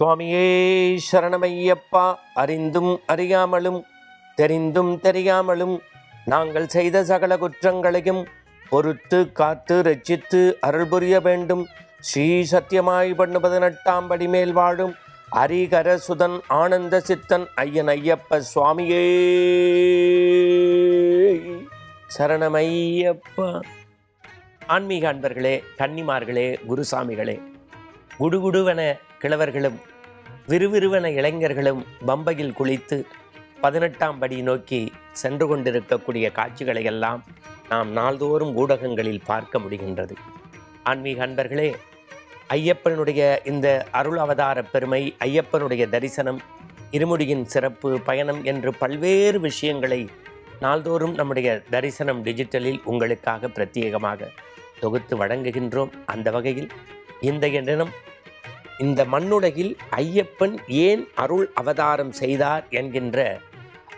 சுவாமியே சரணமையப்பா அறிந்தும் அறியாமலும் தெரிந்தும் தெரியாமலும் நாங்கள் செய்த சகல குற்றங்களையும் பொறுத்து காத்து ரட்சித்து அருள் புரிய வேண்டும். ஸ்ரீ சத்தியமாய் பண்ணு பதினெட்டாம் மேல் வாழும் ஹரிகர சுதன் ஆனந்த சித்தன் ஐயன் ஐயப்ப சுவாமியே. சரணமையப்பா. ஆன்மீக அன்பர்களே கன்னிமார்களே குருசாமிகளே குடுகுடுவென கிழவர்களும் விறுவிறுவென இளைஞர்களும் பம்பையில் குளித்து பதினெட்டாம் படி நோக்கி சென்று கொண்டிருக்கக்கூடிய காட்சிகளை எல்லாம் நாம் நாள்தோறும் ஊடகங்களில் பார்க்க முடிகின்றது. ஆன்மீக அன்பர்களே ஐயப்பனுடைய இந்த அருள் அவதார பெருமை ஐயப்பனுடைய தரிசனம் இருமுடியின் சிறப்பு பயணம் என்று பல்வேறு விஷயங்களை நாள்தோறும் நம்முடைய தரிசனம் டிஜிட்டலில் உங்களுக்காக பிரத்யேகமாக தொகுத்து வழங்குகின்றோம். அந்த வகையில் இந்த தினம் இந்த மண்ணுலகில் ஐயப்பன் ஏன் அருள் அவதாரம் செய்தார் என்கின்ற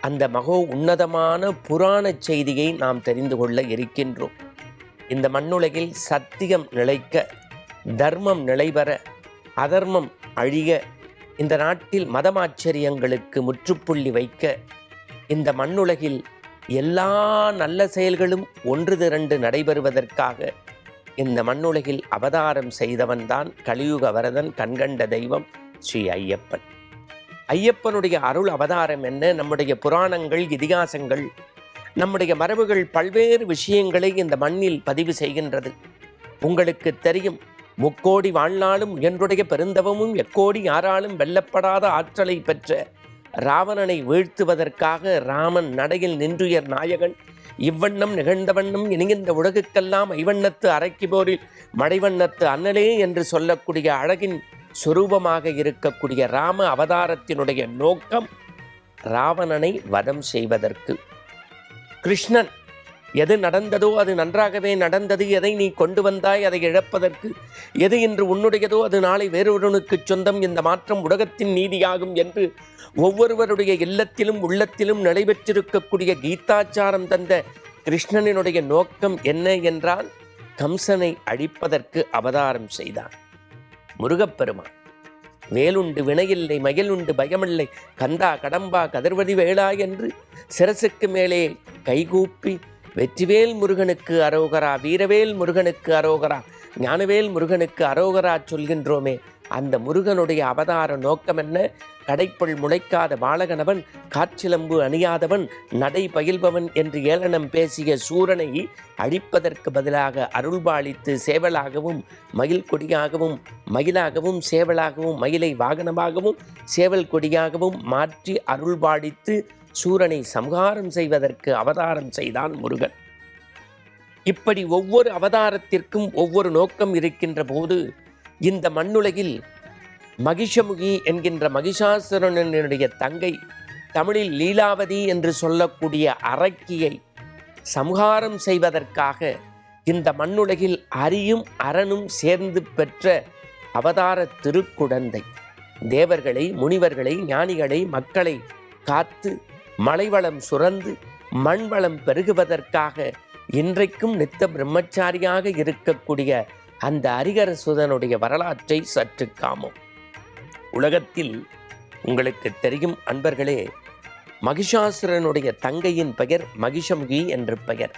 அந்த மகோ உன்னதமான புராண செய்தியை நாம் தெரிந்து கொள்ள இருக்கின்றோம். இந்த மண்ணுலகில் சத்தியம் நிலைக்க தர்மம் நிலைபெற அதர்மம் அழிய இந்த நாட்டில் மதமாச்சரியங்களுக்கு முற்றுப்புள்ளி வைக்க இந்த மண்ணுலகில் எல்லா நல்ல செயல்களும் ஒன்று திரண்டு நடைபெறுவதற்காக இந்த மண்ணுலகில் அவதாரம் செய்தவன்தான் கலியுக வரதன் கண்கண்ட தெய்வம் ஸ்ரீ ஐயப்பன். ஐயப்பனுடைய அருள் அவதாரம் என்ன? நம்முடைய புராணங்கள் இதிகாசங்கள் நம்முடைய மரபுகள் பல்வேறு விஷயங்களை இந்த மண்ணில் பதிவு செய்கின்றது. உங்களுக்கு தெரியும் முக்கோடி வாழ்நாளும் உயன்றுடைய பெருந்தவமும் எக்கோடி யாராலும் வெல்லப்படாத ஆற்றலை பெற்ற ராவணனை வீழ்த்துவதற்காக ராமன் நடையில் நின்றுயர் நாயகன். இவ்வண்ணம் நிகழ்ந்தவண்ணம் இணைந்த உலகுக்கெல்லாம் ஐவண்ணத்து அரைக்கி போரில் மடைவண்ணத்து அண்ணலே என்று சொல்லக்கூடிய அழகின் சுரூபமாக இருக்கக்கூடிய ராம அவதாரத்தினுடைய நோக்கம் ராவணனை வதம் செய்வதற்கு. கிருஷ்ணன் எது நடந்ததோ அது நன்றாகவே நடந்தது. எதை நீ கொண்டு வந்தாய் அதை இழப்பதற்கு? எது இன்று உன்னுடையதோ அது நாளை வேறொருவனுக்கு சொந்தம். இந்த மாற்றம் உலகத்தின் நீதியாகும் என்று ஒவ்வொருவருடைய இல்லத்திலும் உள்ளத்திலும் நடைபெற்றிருக்கக்கூடிய கீதாச்சாரம் தந்த கிருஷ்ணனினுடைய நோக்கம் என்ன என்றால் கம்சனை அழிப்பதற்கு அவதாரம் செய்தான். முருகப்பெருமான் வேலுண்டு வினையில்லை மயிலுண்டு பயமில்லை கந்தா கடம்பா கதிர்வதி வேளா என்று சிரசுக்கு மேலே கைகூப்பி வெற்றிவேல் முருகனுக்கு அரோகரா வீரவேல் முருகனுக்கு அரோகரா ஞானவேல் முருகனுக்கு அரோகரா சொல்கின்றோமே. அந்த முருகனுடைய அவதார நோக்கம் என்ன? கடைப்பள் முளைக்காத பாலகனவன் காற்றிலம்பு அணியாதவன் நடை பயில்பவன் என்று ஏளனம் பேசிய சூரனை அழிப்பதற்கு பதிலாக அருள்பாலித்து சேவலாகவும் மயில் கொடியாகவும் மயிலாகவும் சேவலாகவும் மயிலை வாகனமாகவும் சேவல் கொடியாகவும் மாற்றி அருள்பாலித்து சூரனை சம்ஹாரம் செய்வதற்கு அவதாரம் செய்தான் முருகன். இப்படி ஒவ்வொரு அவதாரத்திற்கும் ஒவ்வொரு நோக்கம் இருக்கின்ற போது இந்த மண்ணுலகில் மகிஷமுகி என்கின்ற மகிஷாசுரனுடைய தங்கை தமிழில் லீலாவதி என்று சொல்லக்கூடிய அரக்கியை சம்ஹாரம் செய்வதற்காக இந்த மண்ணுலகில் அரியும் அரணும் சேர்ந்து பெற்ற அவதார திருக்குடந்தை. தேவர்களை முனிவர்களை ஞானிகளை மக்களை காத்து மலைவளம் சுரந்து மண்வளம் பெருகுவதற்காக இன்றைக்கும் நித்த பிரம்மச்சாரியாக இருக்கக்கூடிய அந்த அரிகர சுதனுடைய வரலாற்றை சற்று காமோம். உலகத்தில் உங்களுக்கு தெரியும் அன்பர்களே மகிஷாசுரனுடைய தங்கையின் பெயர் மகிஷமுகி என்று பெயர்.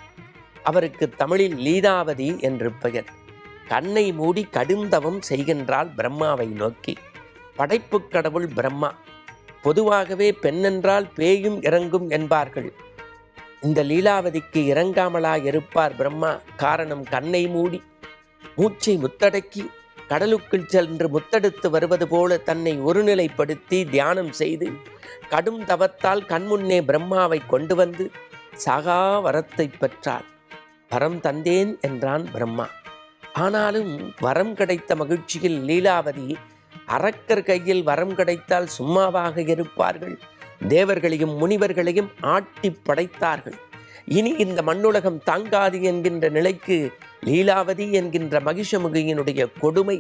அவருக்கு தமிழில் லீலாவதி என்று பெயர். கண்ணை மூடி கடுந்தவம் செய்கின்றாள் பிரம்மாவை நோக்கி. படைப்புக் கடவுள் பிரம்மா பொதுவாகவே பெண்ணென்றால் பேயும் இறங்கும் என்பார்கள். இந்த லீலாவதிக்கு இறங்காமலா இருப்பார் பிரம்மா. காரணம் கண்ணை மூடி மூச்சை முத்தடக்கி கடலுக்குள் சென்று முத்தெடுத்து வருவது போல தன்னை ஒருநிலைப்படுத்தி தியானம் செய்து கடும் தவத்தால் கண்முன்னே பிரம்மாவை கொண்டு வந்து சாகா வரத்தை பெற்றாள். வரம் தந்தேன் என்றான் பிரம்மா. ஆனாலும் வரம் கிடைத்த மகிழ்ச்சியில் லீலாவதி அரக்கர் கையில் வரம் கிடைத்தால் சும்மாவாக இருப்பார்கள். தேவர்களையும் முனிவர்களையும் ஆட்டி படைத்தார்கள். இனி இந்த மண்ணுலகம் தாங்காது என்கின்ற நிலைக்கு லீலாவதி என்கின்ற மகிஷமுகியினுடைய கொடுமை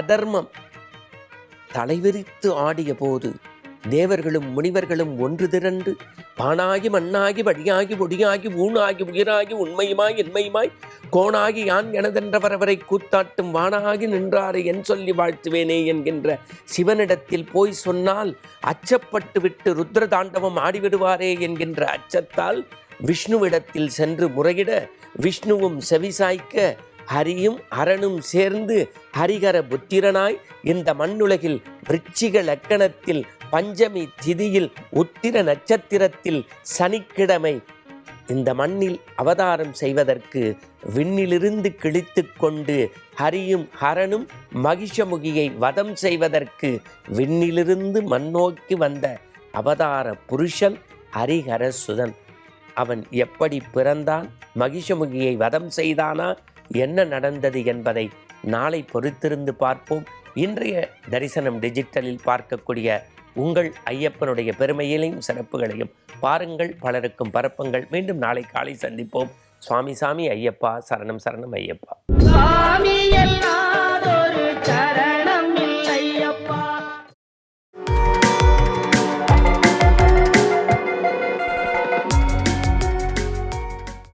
அதர்மம் தலைவிரித்து ஆடிய போது தேவர்களும் முனிவர்களும் ஒன்று திரண்டு பானாகி மண்ணாகி வழியாகி ஒடியாகி ஊனாகி உயிராகி உண்மையுமாய் இன்மையுமாய் கோணாகி யான் எனதென்றவரவரை கூத்தாட்டும் வானாகி நின்றாரை என் சொல்லி வாழ்த்துவேனே என்கின்ற சிவனிடத்தில் போய் சொன்னால் அச்சப்பட்டு விட்டு ருத்ர தாண்டவம் ஆடிவிடுவாரே என்கின்ற அச்சத்தால் விஷ்ணுவிடத்தில் சென்று முறையிட விஷ்ணுவும் செவிசாய்க்க ஹரியும் அரணும் சேர்ந்து ஹரிகர புத்திரனாய் இந்த மண்ணுலகில் விருச்சிக லக்கணத்தில் பஞ்சமி திதியில் உத்திர நட்சத்திரத்தில் சனிக்கிழமை இந்த மண்ணில் அவதாரம் செய்வதற்கு விண்ணிலிருந்து கிழித்து கொண்டு ஹரியும் ஹரனும் மகிஷமுகியை வதம் செய்வதற்கு விண்ணிலிருந்து மண்ணோக்கி வந்த அவதார புருஷன் ஹரிஹரசுதன். அவன் எப்படி பிறந்தான்? மகிஷமுகியை வதம் செய்தானா? என்ன நடந்தது என்பதை நாளை பொறுத்திருந்து பார்ப்போம். இன்றைய தரிசனம் டிஜிட்டலில் பார்க்கக்கூடிய உங்கள் ஐயப்பனுடைய பெருமையிலையும் சிறப்புகளையும் பாருங்கள் பலருக்கும் பரப்புங்கள். மீண்டும் நாளை காலை சந்திப்போம். சுவாமி சாமி ஐயப்பா சரணம் சரணம் ஐயப்பா.